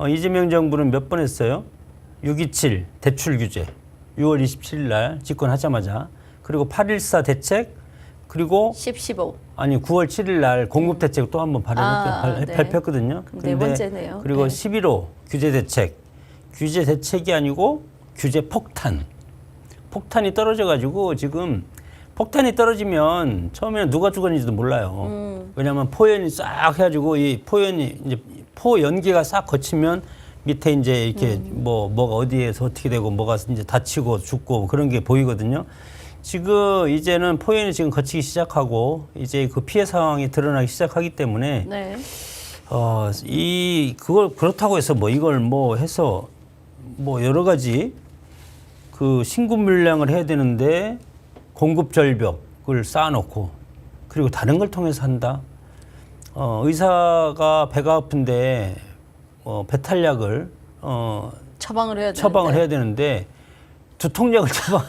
어, 이재명 정부는 몇 번 했어요? 627 대출 규제 6월 27일 날 집권하자마자 그리고 814 대책 그리고 10, 15. 아니 9월 7일 날 공급 대책 또 한번 아, 발표했, 네. 발표했거든요. 네 번째네요. 그리고 네. 11호 규제 대책 규제 대책이 아니고 규제 폭탄 폭탄이 떨어져 가지고 지금 폭탄이 떨어지면 처음에는 누가 죽었는지도 몰라요. 음. 왜냐하면 포연이 싹 해가지고 이 포연이 이제 포 연기가 싹 거치면 밑에 이제 이렇게 음. 뭐 뭐가 어디에서 어떻게 되고 뭐가 이제 다치고 죽고 그런 게 보이거든요. 지금 이제는 포연이 지금 거치기 시작하고 이제 그 피해 상황이 드러나기 시작하기 때문에 네. 어, 이, 그걸 그렇다고 해서 뭐 이걸 뭐 해서 뭐 여러 가지 그 신고 물량을 해야 되는데 공급 절벽을 쌓아놓고 그리고 다른 걸 통해서 한다. 어, 의사가 배가 아픈데 어, 배탈약을 어, 처방을 해야 되는데. 처방을 해야 되는데 두통약을 처방